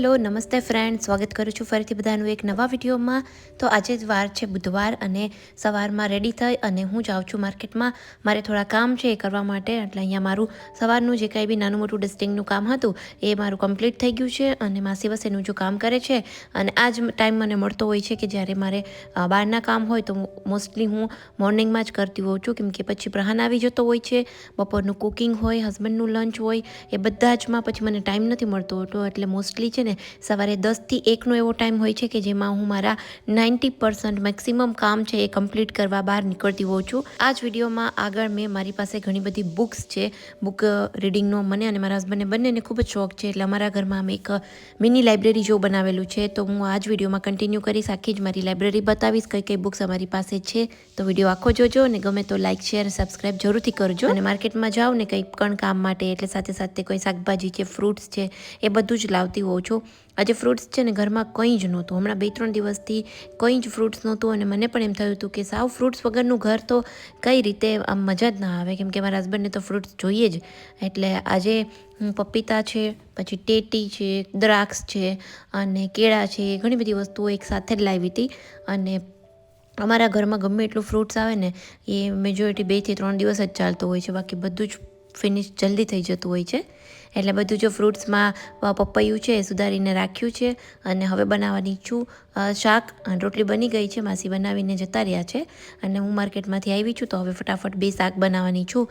Hello, નમસ્તે friend સ્વાગત કરું છું ફરીથી બધાનું એક નવા વિડીયોમાં. તો આજે જ વાર છે બુધવાર અને સવારમાં રેડી થઈ અને હું જાઉં છું માર્કેટમાં મારે થોડા કામ છે એ કરવા માટે, એટલે અહીંયા મારું સવારનું જે કાંઈ બી નાનું મોટું ડસ્ટિંગનું કામ હતું, એ મારું કમ્પ્લીટ થઈ ગયું છે અને માસી વસેનું જો કામ કરે છે. અને આ જ ટાઈમ મને મળતો હોય છે કે જ્યારે મારે બહારના કામ હોય તો મોસ્ટલી હું મોર્નિંગમાં જ કરતી હોઉં છું, કેમકે પછી પ્રહાન આવી જતો હોય છે. બપોરનું કુકિંગ હોય હસબન્ડનું લંચ હોય, એ બધા જમાં પછી મને ટાઈમ નથી મળતો હોતો, એટલે મોસ્ટલી છે ને સવારે દસથી એકનો એવો ટાઈમ હોય છે કે જેમાં હું મારા નાઇન્ટી પર્સન્ટ મેક્સિમમ કામ છે એ કમ્પ્લીટ કરવા બહાર નીકળતી હોઉં છું. આ જ વિડીયોમાં આગળ મેં મારી પાસે ઘણી બધી બુક્સ છે. બુક રીડિંગનો મને અને મારા હસબન્ડને બંનેને ખૂબ જ શોખ છે. એટલે અમારા ઘરમાં અમે એક મિની લાઇબ્રેરી જેવું બનાવેલું છે. તો હું આ જ વિડીયોમાં કન્ટિન્યુ કરીશ. આખી જ મારી લાઇબ્રેરી બતાવીશ કઈ કઈ બુક્સ અમારી પાસે છે. તો વીડિયો આખો જોજો અને ગમે તો લાઇક, શેર સબસ્ક્રાઇબ જરૂરથી કરજો. અને માર્કેટમાં જાઓ ને કંઈ પણ કામ માટે, એટલે સાથે સાથે કોઈ શાકભાજી છે, ફ્રૂટ્સ છે, એ બધું જ લાવતી હોઉં છું. આજે ફ્રૂટ્સ છે ને ઘરમાં કંઈ જ નહોતું. હમણાં બે ત્રણ દિવસથી કંઈ જ ફ્રૂટ્સ નહોતું અને મને પણ એમ થયું હતું કે સાવ ફ્રૂટ્સ વગરનું ઘર તો કઈ રીતે આમ મજા જ ના આવે. કેમ કે મારા હસબન્ડને તો ફ્રૂટ્સ જોઈએ જ. એટલે આજે હું પપીતા છે, પછી ટેટી છે, દ્રાક્ષ છે અને કેળા છે ઘણી બધી વસ્તુઓ એક સાથે જ લાવી હતી. અને અમારા ઘરમાં ગમે એટલું ફ્રૂટ્સ આવે ને, એ મેજોરિટી બેથી ત્રણ દિવસ જ ચાલતું હોય છે. બાકી બધું જ ફિનિશ જલ્દી થઈ જતું હોય છે. એટલે બધું જો ફ્રૂટ્સમાં પપૈયું છે એ સુધારીને રાખ્યું છે અને હવે બનાવવાની છું શાક. રોટલી બની ગઈ છે, માસી બનાવીને જતા રહ્યા છે અને હું માર્કેટમાંથી આવી છું તો હવે ફટાફટ બે શાક બનાવવાની છું.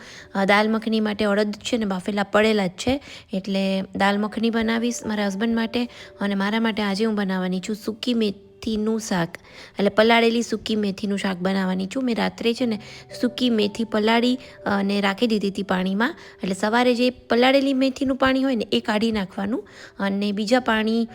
દાલ મખની માટે અડદ છે ને બાફેલા પડેલા જ છે, એટલે દાલ મખની બનાવીશ મારા હસબન્ડ માટે અને મારા માટે આજે હું બનાવવાની છું સૂકી મેથીનું શાક. એટલે પલાળેલી સૂકી મેથીનું શાક બનાવવાની છું. મેં રાત્રે છે ને સૂકી મેથી પલાળી અને રાખી દીધી હતી પાણીમાં. એટલે સવારે જે પલાળેલી મેથીનું પાણી હોય ને એ કાઢી નાખવાનું અને બીજા પાણી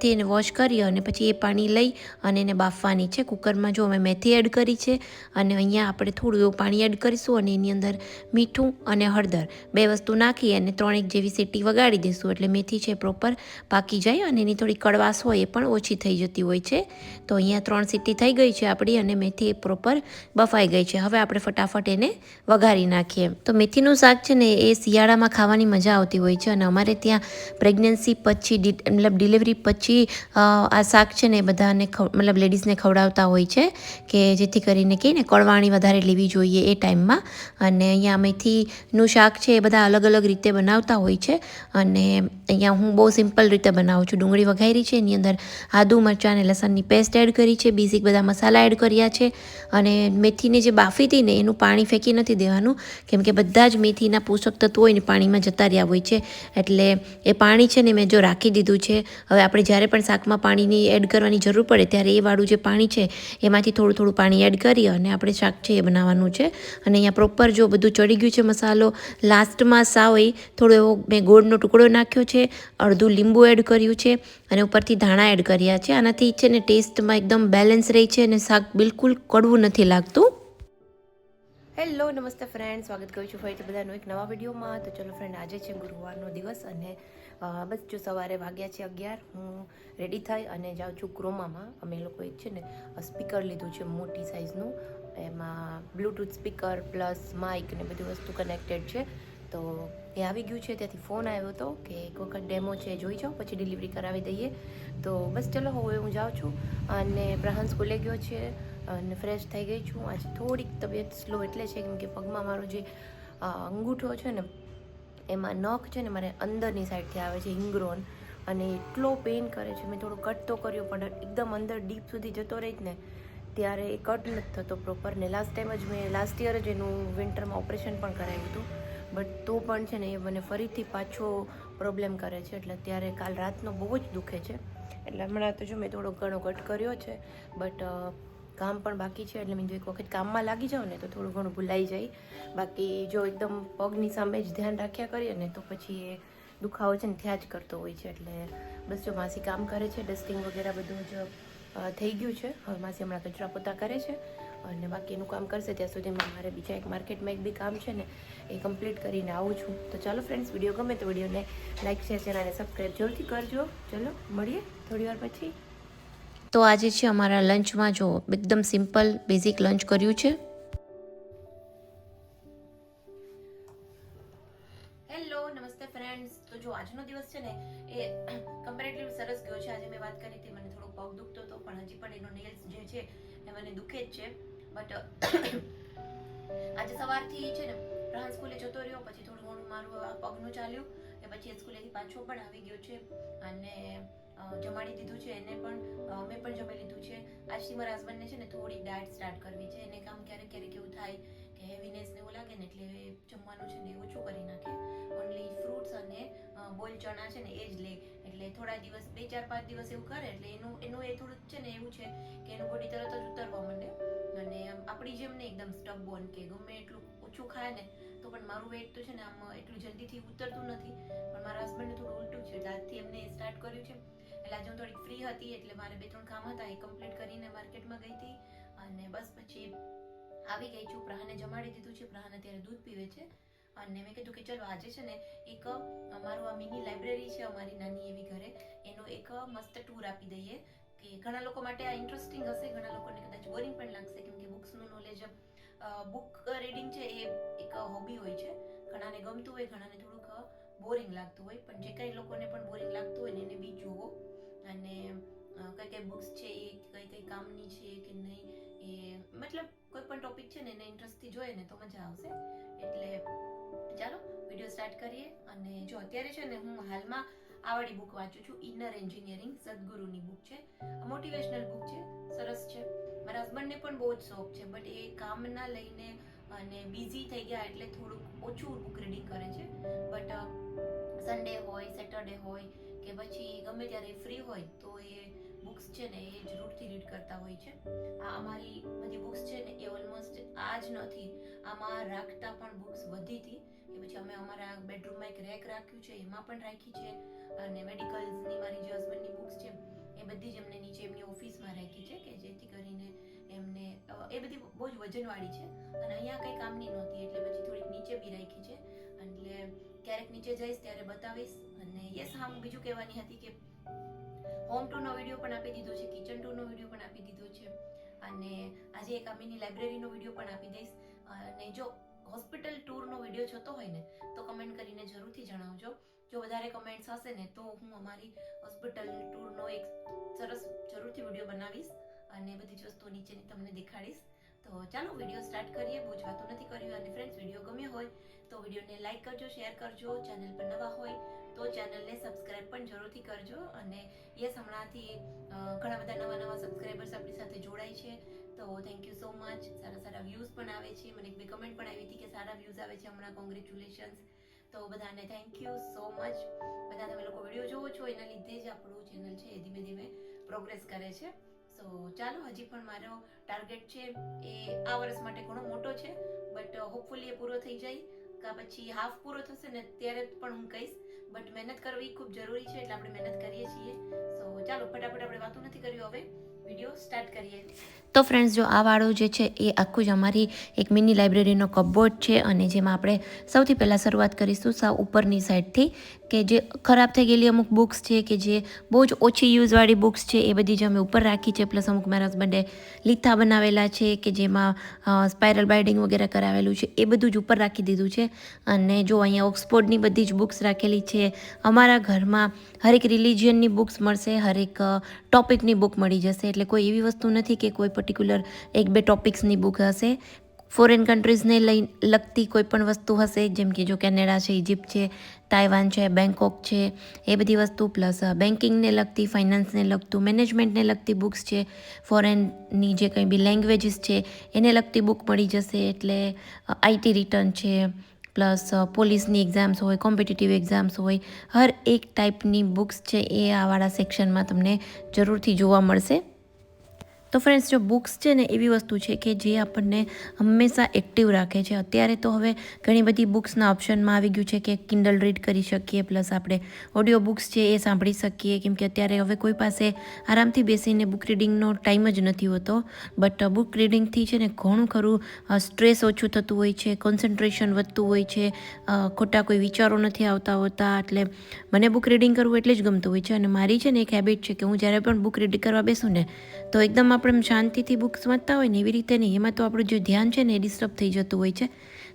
થી એને વોશ કરી અને પછી એ પાણી લઈ અને એને બાફવાની છે. કુકરમાં જો અમે મેથી એડ કરી છે અને અહીંયા આપણે થોડું એવું પાણી એડ કરીશું અને એની અંદર મીઠું અને હળદર બે વસ્તુ નાખી અને ત્રણેક જેવી સીટી વગાડી દઈશું. એટલે મેથી છે પ્રોપર પાકી જાય અને એની થોડી કડવાશ હોય એ પણ ઓછી થઈ જતી હોય છે. તો અહીંયા ત્રણ સીટી થઈ ગઈ છે આપણી અને મેથી પ્રોપર બફાઈ ગઈ છે. હવે આપણે ફટાફટ એને વઘારી નાખીએ. તો મેથીનું શાક છે ને, એ શિયાળામાં ખાવાની મજા આવતી હોય છે અને અમારે ત્યાં પ્રેગ્નન્સી પછી મતલબ ડિલિવરી પછી આ શાક છે ને બધાને મતલબ લેડીઝને ખવડાવતા હોય છે કે જેથી કરીને કહીને કળવાણી વધારે લેવી જોઈએ એ ટાઈમમાં. અને અહીંયા મેથીનું શાક છે એ બધા અલગ અલગ રીતે બનાવતા હોય છે અને અહીંયા હું બહુ સિમ્પલ રીતે બનાવું છું. ડુંગળી વઘારી છે, એની અંદર આદુ મરચાં અને લસણની પેસ્ટ એડ કરી છે બેઝિક બધા મસાલા એડ કર્યા છે અને મેથીને જે બાફી હતી ને, એનું પાણી ફેંકી નથી દેવાનું. કેમ કે બધા જ મેથીના પોષક તત્વો હોય ને પાણીમાં જતા રહ્યા હોય છે. એટલે એ પાણી છે ને મેં જો રાખી દીધું છે. હવે આપણે જ્યારે પણ શાકમાં પાણીની એડ કરવાની જરૂર પડે ત્યારે એ વાળું જે પાણી છે, એમાંથી થોડું થોડું પાણી એડ કરી અને આપણે શાક છે એ બનાવવાનું છે. અને અહીંયા પ્રોપર જો બધું ચડી ગયું છે મસાલો લાસ્ટમાં સાવ એ થોડો એવો મેં ગોળનો ટુકડો નાખ્યો છે, અડધું લીંબુ એડ કર્યું છે અને ઉપરથી ધાણા એડ કર્યા છે. આનાથી છે ને ટેસ્ટમાં એકદમ બેલેન્સ રહી છે અને શાક બિલકુલ કડવું નથી લાગતું. હેલો, નમસ્તે ફ્રેન્ડ સ્વાગત કરું છું ફરીથી બધાનું એક નવા વિડીયોમાં. તો ચલો ફ્રેન્ડ આજે છે ગુરુવારનો દિવસ અને બસ જો સવારે વાગ્યા છે અગિયાર, હું રેડી થઈ અને જાઉં છું ક્રોમામાં અમે લોકોએ છે ને સ્પીકર લીધું છે મોટી સાઇઝનું એમાં બ્લૂટૂથ સ્પીકર પ્લસ માઇક ને બધી વસ્તુ કનેક્ટેડ છે. તો એ આવી ગયું છે, ત્યાંથી ફોન આવ્યો હતો કે એક વખત ડેમો છે, જોઈ જાઓ, પછી ડિલિવરી કરાવી દઈએ. તો બસ ચલો, હવે હું જાઉં છું અને પ્રહાન સ્કૂલે ગયો છે અને ફ્રેશ થઈ ગઈ છું. આજે થોડીક તબિયત સ્લો એટલે છે, કેમ કે પગમાં મારો જે અંગૂઠો છે ને, એમાં નખ છે ને, મારે અંદરની સાઈડથી આવે છે હિંગરોન અને એટલો પેઇન કરે છે, મેં થોડો કટ તો કર્યો, પણ એકદમ અંદર ડીપ સુધી જતો રહી જ ને, ત્યારે એ કટ નથી થતો પ્રોપર ને લાસ્ટ ટાઈમ જ મેં લાસ્ટ યર જ એનું વિન્ટરમાં ઓપરેશન પણ કરાવ્યું હતું. બટ તો પણ છે ને એ મને ફરીથી પાછો પ્રોબ્લેમ કરે છે. એટલે અત્યારે કાલ રાતનો બહુ જ દુખે છે. એટલે હમણાં તો જો મેં થોડો ઘણો કટ કર્યો છે. બટ કામ પણ બાકી છે. એટલે મેં જો એક વખત કામમાં લાગી જાઉં ને તો થોડું ઘણું ભૂલાઈ જાય. બાકી જો એકદમ પગની સામે જ ધ્યાન રાખ્યા કરીએ ને તો પછી એ દુખાવો છે ને થયા જ કરતો હોય છે. એટલે બસ જો માસી કામ કરે છે ડસ્ટિંગ વગેરે બધું જ થઈ ગયું છે. હવે માસી હમણાં કચરા પોતા કરે છે. અને બાકી એનું કામ કરશે ત્યાં સુધીમાં મારે બીજા એક માર્કેટમાં એક બી કામ છે ને એ કમ્પ્લીટ કરીને આવું છું. તો ચાલો ફ્રેન્ડ્સ વીડિયો ગમે તો વિડીયોને લાઇક શેર ચેનલને સબસ્ક્રાઈબ જરૂરથી કરજો. ચલો મળીએ થોડી વાર પછી. તો આજે છે અમારા લંચમાં જો એકદમ સિમ્પલ બેઝિક લંચ કર્યું છે. હેલો નમસ્તે ફ્રેન્ડ્સ તો જો આજનો દિવસ છે ને એ કમ્પેરેટિવ સરસ ગયો છે. આજે મેં વાત કરી હતી મને થોડો પગ દુખતો હતો પણ હજી પણ એનો નેલ્સ જે છે એ મને દુખે જ છે. બટ આજે સવારથી છે ને પ્રહાન સ્કૂલે જતો રહ્યો, પછી થોડું ઘણું મારું પગનું ચાલ્યું એ પછી સ્કૂલેથી પાછો પણ આવી ગયો છે. અને જમાડી દીધું છે, એને પણ મેં પણ જમી લીધું છે. આજથી મારા હસબન્ડને છે ને થોડી ડાયટ સ્ટાર્ટ કરવી છે. એને કામ ક્યારેક ક્યારેક એવું થાય કે હેવીનેસ ને એવું લાગે ને એટલે જમવાનું છે ને એ ઓછું કરી નાખે. ઓનલી ફ્રૂટ્સ અને બોઇલ ચણા છે ને એ જ લે. એટલે થોડા દિવસ, બે ચાર પાંચ દિવસ એવું કરે એટલે એનું એનું એ થોડુંક છે ને એવું છે કે એનું બોડી તરત જ ઉતરવા માંડે. અને આપણી જેમ ને એકદમ સ્ટક બોન કે ગમે એટલું ઓછું ખાય ને, તો પણ મારું વેટ તો છે ને આમ એટલું જલ્દીથી ઉતરતું નથી. પણ મારા હસબન્ડને થોડું ઉલટું છે. દાંતથી એમને સ્ટાર્ટ કર્યું છે. એટલે આજે હું થોડીક ફ્રી હતી એટલે મારે બે ત્રણ કામ હતા એ કમ્પ્લીટ કરીને માર્કેટમાં ગઈ હતી. અને બસ પછી આવી ગઈ છું. પ્રહાને જમાડી દીધું છે. પ્રહાન અત્યારે દૂધ પીવે છે. અને મેં કીધું કે ચલો આજે છે ને એક અમારું આ મિની લાઇબ્રેરી છે અમારી નાની એવી ઘરે. એનો એક મસ્ત ટૂર આપી દઈએ. કે ઘણા લોકો માટે આ ઇન્ટરેસ્ટિંગ હશે. ઘણા લોકોને કદાચ બોરિંગ પણ લાગશે. કેમ કે બુક્સનું નોલેજ બુક રીડિંગ છે એ એક હોબી હોય છે. ઘણાને ગમતું હોય, ઘણાને બોરિંગ લાગતું હોય, પણ જે કઈ લોકોને પણ બોરિંગ લાગતું હોય ને એને બી જુઓ. અને કઈ કઈ બુક્સ છે એ, કઈ કઈ કામની છે કે નહીં, એ મતલબ કોઈ પણ ટોપિક છે ને એને ઇન્ટરેસ્ટથી જોઈએ ને તો મજા આવશે. એટલે ચાલો વીડિયો સ્ટાર્ટ કરીએ. અને જો અત્યારે છે ને હું હાલમાં આવડી બુક વાંચું છું ઇનર એન્જિનિયરિંગ સદગુરુની બુક છે. મોટિવેશનલ બુક છે, સરસ છે. મારા હસબન્ડને પણ બહુ જ શોખ છે બટ એ કામના લઈને અને બિઝી થઈ ગયા એટલે થોડુંક ઓછું બુક રીડિંગ કરે છે. બટ સન્ડે હોય સેટરડે હોય કે પછી ગમે ત્યારે ફ્રી હોય તો એ બુક્સ છે ને એ જરૂરથી રીડ કરતા હોય છે. આ અમારી બધી બુક્સ છે ને એ ઓલમોસ્ટ આ જ નથી, આમાં રાખતા પણ બુક્સ વધી હતી. કે પછી અમે અમારા બેડરૂમમાં એક રેક રાખ્યું છે, એમાં પણ રાખી છે. અને મેડિકલ્સની મારી જે હસબન્ડની બુક્સ છે, એ બધી જ એમને નીચે એમની ઓફિસમાં રાખી છે કે જેથી કરીને એમને એ બધી બહુ જ વજનવાળી છે. અને અહીંયા કંઈ કામની નહોતી, એટલે પછી થોડીક નીચે બી રાખી છે. એટલે ક્યારેક નીચે જઈશ ત્યારે બતાવીશ. અને યસ, હા, હું બીજું કહેવાની હતી કે હોમ ટૂરનો વીડિયો પણ આપી દીધો છે કિચન ટૂરનો વીડિયો પણ આપી દીધો છે. અને આજે એક આ મિની લાઇબ્રેરીનો વીડિયો પણ આપી દઈશ. અને જો હોસ્પિટલ ટૂરનો વીડિયો જોતો હોય ને, તો કમેન્ટ કરીને જરૂરથી જણાવજો. જો વધારે કમેન્ટ્સ હશે ને, તો હું અમારી હોસ્પિટલ ટૂરનો એક સરસ જરૂરથી વીડિયો બનાવીશ. અને બધી જ વસ્તુઓ નીચેની તમને દેખાડીશ. તો ચાલો, વીડિયો સ્ટાર્ટ કરીએ. જ નથી કર્યું. અને ફ્રેન્ડ્સ વીડિયો ગમ્યો હોય તો વિડીયોને લાઈક કરજો શેર કરજો. ચેનલ પર નવા હોય તો ચેનલને સબસ્ક્રાઇબ પણ જરૂરથી કરજો. અને યસ, હમણાંથી ઘણા બધા નવા નવા સબસ્ક્રાઇબર્સ આપણી સાથે જોડાય છે. તો થેન્ક યુ સો મચ સારા સારા વ્યૂઝ પણ આવે છે. મને એક બે કમેન્ટ પણ આવી હતી કે સારા વ્યૂઝ આવે છે હમણાં કોંગ્રેચ્યુલેશન્સ તો બધાને થેન્ક યુ સો મચ બધા તમે લોકો વીડિયો જોવો છો, એના લીધે જ આપણું ચેનલ છે એ ધીમે ધીમે પ્રોગ્રેસ કરે છે. સો ચાલો, હજી પણ મારો ટાર્ગેટ છે એ આ વર્ષ માટે ઘણો મોટો છે બટ હોપફુલી એ પૂરો થઈ જાય, કા પછી હાફ પૂરો થશે ને ત્યારે પણ હું કહીશ. બટ મહેનત કરવી ખૂબ જરૂરી છે, એટલે આપણે મહેનત કરીએ છીએ. સો ચાલો, ફટાફટ આપણે વાતો નથી કર્યું હવે. વીડિયો સ્ટાર્ટ કરીએ. તો ફ્રેન્ડ્સ જો આ વાળો જે છે એ આખું જ અમારી એક મિની લાઇબ્રેરીનો કપબોર્ડ છે, અને જેમાં આપણે સૌથી પહેલાં શરૂઆત કરીશું સાવ ઉપરની સાઈડથી કે જે ખરાબ થઈ ગયેલી અમુક બુક્સ છે કે જે બહુ જ ઓછી યુઝવાળી બુક્સ છે, એ બધી જ અમે ઉપર રાખી છે. પ્લસ અમુક મારા હસબન્ડે લીથા બનાવેલા છે કે જેમાં સ્પાયરલ બાઇડિંગ વગેરે કરાવેલું છે, એ બધું જ ઉપર રાખી દીધું છે. અને જો અહીંયા ઓક્સફોર્ડની બધી જ બુક્સ રાખેલી છે. અમારા ઘરમાં હરેક રિલિજિયનની બુક્સ મળશે, હરેક ટોપિકની બુક મળી જશે. એટલે કોઈ એવી વસ્તુ નથી કે કોઈ પર્ટિક્યુલર એક બે ટોપિક્સની બુક હશે. ફોરેન કન્ટ્રીઝને લઈ લગતી કોઈ પણ વસ્તુ હશે, જેમ કે જો કેનેડા છે ઇજિપ્ત છે, તાઇવાન છે બેંકોક છે, એ બધી વસ્તુ પ્લસ બેન્કિંગને લગતી ફાઇનાન્સને લગતું મેનેજમેન્ટને લગતી બુક્સ છે ફોરેનની જે કંઈ બી લેંગ્વેજીસ છે, એને લગતી બુક મળી જશે, એટલે આઈટી રિટર્ન છે પ્લસ પોલીસની એક્ઝામ્સ હોય કોમ્પિટિટિવ એક્ઝામ્સ હોય, હર એક ટાઈપની બુક્સ છે, એ આવાળા સેક્શનમાં તમને જરૂરથી જોવા મળશે. તો ફ્રેન્ડ્સ જો બુક્સ છે ને એવી વસ્તુ છે કે જે આપણને હંમેશા એક્ટિવ રાખે છે. અત્યારે તો હવે ઘણી બધી બુક્સના ઓપ્શનમાં આવી ગયું છે કે કિન્ડલ રીડ કરી શકીએ પ્લસ આપણે ઓડિયો બુક્સ છે એ સાંભળી શકીએ. કેમ કે અત્યારે હવે કોઈ પાસે આરામથી બેસીને બુક રીડિંગનો ટાઈમ જ નથી હોતો. બટ બુક રીડિંગથી છે ને ઘણું ખરું સ્ટ્રેસ ઓછું થતું હોય છે કોન્સન્ટ્રેશન વધતું હોય છે. ખોટા કોઈ વિચારો નથી આવતા હોતા, એટલે મને બુક રીડિંગ કરવું એટલે જ ગમતું હોય છે. અને મારી છે ને એક હેબિટ છે કે હું જ્યારે પણ બુક રીડ કરવા બેસું ને, તો એકદમ આપણે શાંતિથી બુક્સ વાંચતા હોય ને એવી રીતે નહીં. એમાં તો આપણું જે ધ્યાન છે ને એ ડિસ્ટર્બ થઈ જતું હોય છે.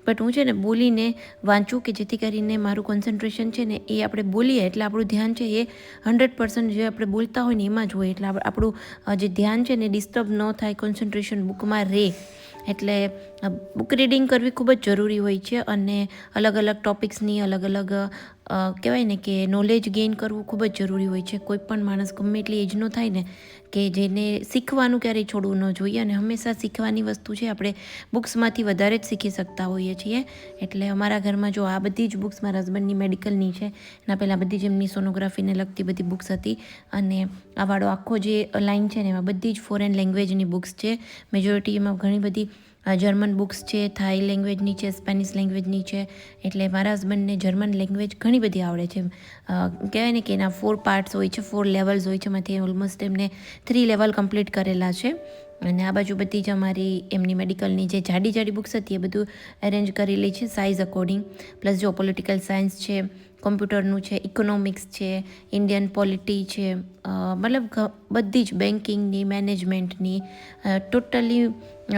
બટ હું છે ને બોલીને વાંચું કે જેથી કરીને મારું કોન્સન્ટ્રેશન છે ને એ આપણે બોલીએ એટલે આપણું ધ્યાન છે એ હંડ્રેડ પર્સન્ટ જે આપણે બોલતા હોય ને એમાં જ હોય. એટલે આપ- આપણું જે ધ્યાન છે ને ડિસ્ટર્બ ન થાય કોન્સન્ટ્રેશન બુકમાં રહે. એટલે બુક રીડિંગ કરવી ખૂબ જ જરૂરી હોય છે અને અલગ અલગ ટોપિક્સની અલગ અલગ કહેવાય ને કે નોલેજ ગેઇન કરવું ખૂબ જ જરૂરી હોય છે. કોઈ પણ માણસ ગમે એટલી એજનો થાય ને કે જેને શીખવાનું ક્યારેય છોડવું ન જોઈએ અને હંમેશા શીખવાની વસ્તુ છે આપણે બુક્સમાંથી વધારે જ શીખી શકતા હોઈએ છીએ. એટલે અમારા ઘરમાં જો આ બધી જ બુક્સ મારા હસબન્ડની મેડિકલની છે. એના પહેલાં બધી જ એમની સોનોગ્રાફીને લગતી બધી બુક્સ હતી. અને આ વાળો આખો જે લાઈન છે ને એમાં બધી જ ફોરેન લેંગ્વેજની બુક્સ છે. મેજોરિટી એમાં ઘણી બધી જર્મન બુક્સ છે થાઈ લેંગ્વેજની છે સ્પેનિશ લેંગ્વેજની છે. એટલે મારા હસબન્ડને જર્મન લેંગ્વેજ ઘણી બધી આવડે છે. કહેવાય ને કે એના ફોર પાર્ટ્સ હોય છે ફોર લેવલ્સ હોય છે, એમાંથી ઓલમોસ્ટ એમને થ્રી લેવલ કમ્પ્લીટ કરેલા છે. અને આ બાજુ બધી જ અમારી એમની મેડિકલની જે જાડી જાડી બુક્સ હતી, એ બધું અરેન્જ કરેલી છે સાઇઝ અકોર્ડિંગ પ્લસ જો પોલિટિકલ સાયન્સ છે કોમ્પ્યુટરનું છે ઇકોનોમિક્સ છે ઇન્ડિયન પોલિટી છે મતલબ બધી જ બેન્કિંગની મેનેજમેન્ટની ટોટલી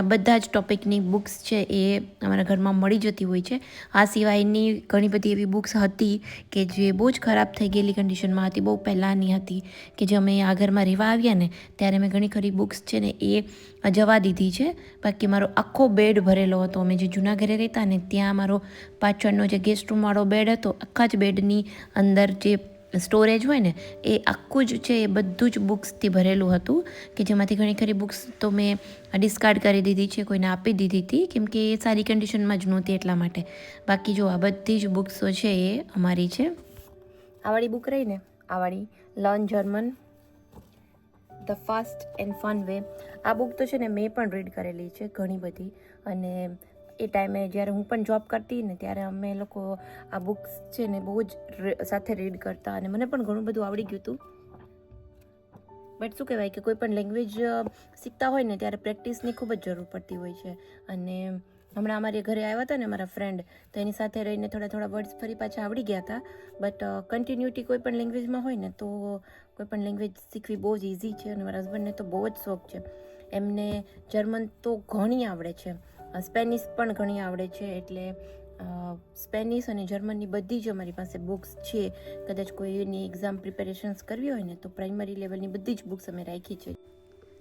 બધા જ ટોપિકની બુક્સ છે એ અમારા ઘરમાં મળી જતી હોય છે. આ સિવાયની ઘણી બધી એવી બુક્સ હતી કે જે બહુ જ ખરાબ થઈ ગયેલી કન્ડિશનમાં હતી, બહુ પહેલાંની હતી, કે જે અમે આ ઘરમાં રહેવા આવ્યા ને, ત્યારે મેં ઘણી ખરી બુક્સ છે ને એ જવા દીધી છે. બાકી મારો આખો બેડ ભરેલો હતો. અમે જે જૂના ઘરે રહેતા ને, ત્યાં મારો પાછળનો જે ગેસ્ટ રૂમવાળો બેડ હતો, આખા જ બેડની અંદર જે સ્ટોરેજ હોય ને, એ આખું જ છે, એ બધું જ બુક્સથી ભરેલું હતું, કે જેમાંથી ઘણી ખરી બુક્સ તો મેં ડિસ્કાર્ડ કરી દીધી છે, કોઈને આપી દીધી હતી, કેમ કે એ સારી કન્ડિશનમાં જ નહોતી એટલા માટે. બાકી જો આ બધી જ બુક્સો છે, એ અમારી છે. આવાળી બુક રહી ને? આ learn German the fast and fun way આ બુક તો છે ને, મેં પણ રીડ કરેલી છે, ઘણી બધી. અને એ ટાઈમે જ્યારે હું પણ જોબ કરતી ને ત્યારે અમે લોકો આ બુક્સ છે ને બહુ જ સાથે રીડ કરતા અને મને પણ ઘણું બધું આવડી ગયું હતું. બટ શું કહેવાય કે કોઈ પણ લેંગ્વેજ શીખતા હોય ને ત્યારે પ્રેક્ટિસની ખૂબ જ જરૂર પડતી હોય છે. અને હમણાં અમારી ઘરે આવ્યા હતા ને મારા ફ્રેન્ડ તો એની સાથે રહીને થોડા થોડા વર્ડ્સ ફરી પાછા આવડી ગયા હતા. બટ કન્ટિન્યુટી કોઈ પણ લેંગ્વેજમાં હોય ને તો કોઈ પણ લેંગ્વેજ શીખવી બહુ જ ઇઝી છે અને મારા હસબન્ડને તો બહુ જ શોખ છે. એમને જર્મન તો ઘણી આવડે છે. સ્પેનિશ પણ ઘણી આવડે છે એટલે સ્પેનિશ અને જર્મનની બધી જ અમારી પાસે બુક્સ છે. કદાચ કોઈની એક્ઝામ પ્રિપેરેશન્સ કરવી હોય ને તો પ્રાઇમરી લેવલની બધી જ બુક્સ અમે રાખી છે.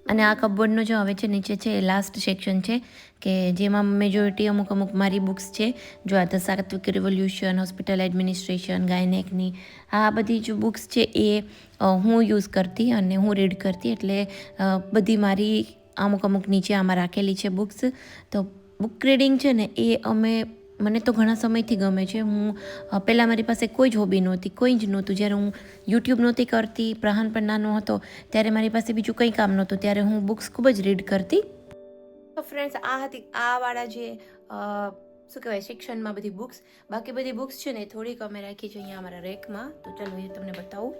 અને આ કબોર્ડનો જે હવે છે નીચે છે એ લાસ્ટ સેક્શન છે, કે જેમાં મેજોરિટી અમુક અમુક મારી બુક્સ છે. જો આ the Sattvik revolution hospital administration ગાયનેકની, આ બધી જ બુક્સ છે એ હું યુઝ કરતી અને હું રીડ કરતી. એટલે બધી મારી અમુક અમુક નીચે આમાં રાખેલી છે બુક્સ. તો બુક રીડિંગ છે ને એ અમે, મને તો ઘણા સમયથી ગમે છે. હું પહેલાં મારી પાસે કોઈ જ હોબી નહોતી, કોઈ જ નહોતું. જ્યારે હું યુટ્યુબ નહોતી કરતી, પ્રહાન પણ નાનો હતો, ત્યારે મારી પાસે બીજું કંઈ કામ નહોતું. ત્યારે હું બુક્સ ખૂબ જ રીડ કરતી. ફ્રેન્ડ્સ આ હતી, આ વાળા જે શું કહેવાય, શિક્ષણમાં બધી બુક્સ. બાકી બધી બુક્સ છે ને થોડીક અમે રાખી છે અહીંયા અમારા રેકમાં. તો ચાલો, એ તમને બતાવું.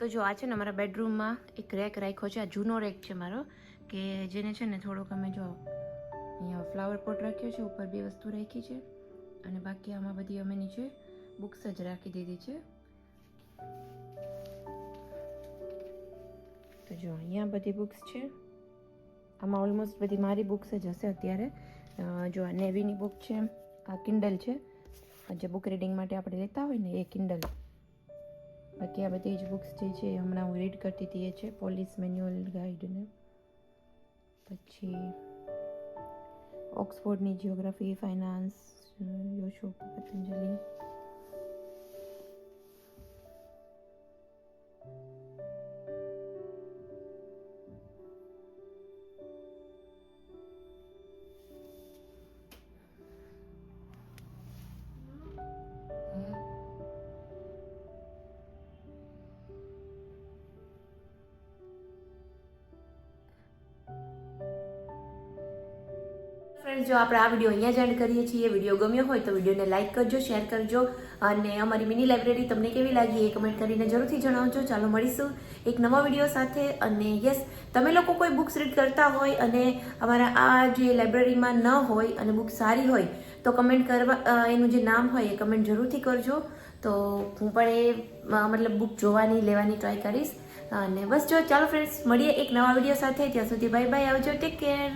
તો જો, આ છે ને અમારા બેડરૂમમાં એક રેક રાખ્યો છે. આ જૂનો રેક છે મારો, કે જેને છે ને થોડોક અમે જો અહીંયા ફ્લાવર પોટ રાખ્યો છે, ઉપર બે વસ્તુ રાખી છે અને બાકી આમાં બધી અમે નીચે બુક્સ જ રાખી દીધી છે. તો જો, અહીંયા બધી બુક્સ છે. આમાં ઓલમોસ્ટ બધી મારી બુક્સ જ હશે અત્યારે. જો આ નેવીની બુક છે, આ કિન્ડલ છે. જે બુક રીડિંગ માટે આપણે લેતા હોય ને, એ કિન્ડલ બાકી આ બધી જ બુક્સ જે છે હમણાં હું રીડ કરતી હતી, એ છે પોલીસ મેન્યુઅલ ગાઈડને પછી ઓક્સફોર્ડની જિયોગ્રાફી ફાઇનાન્સ યોશો પતંજલિ. જો આપણે આ વીડિયો અહીંયા જ એન્ડ કરીએ છીએ, વીડિયો ગમ્યો હોય તો વિડીયોને લાઇક કરજો શેર કરજો અને અમારી મિની લાઇબ્રેરી તમને કેવી લાગી એ કમેન્ટ કરીને જરૂરથી જણાવજો. ચાલો મળીશું એક નવા વીડિયો સાથે અને યસ તમે લોકો કોઈ બુક્સ રીડ કરતા હોય અને અમારા આ જે લાઇબ્રેરીમાં ન હોય અને બુક સારી હોય, તો કમેન્ટ કરવા એનું જે નામ હોય એ કમેન્ટ જરૂરથી કરજો. તો હું પણ એ મતલબ બુક જોવાની, લેવાની ટ્રાય કરીશ. અને બસ જો, ચાલો ફ્રેન્ડ્સ મળીએ એક નવા વીડિયો સાથે. ત્યાં સુધી બાય બાય આવજો. Take care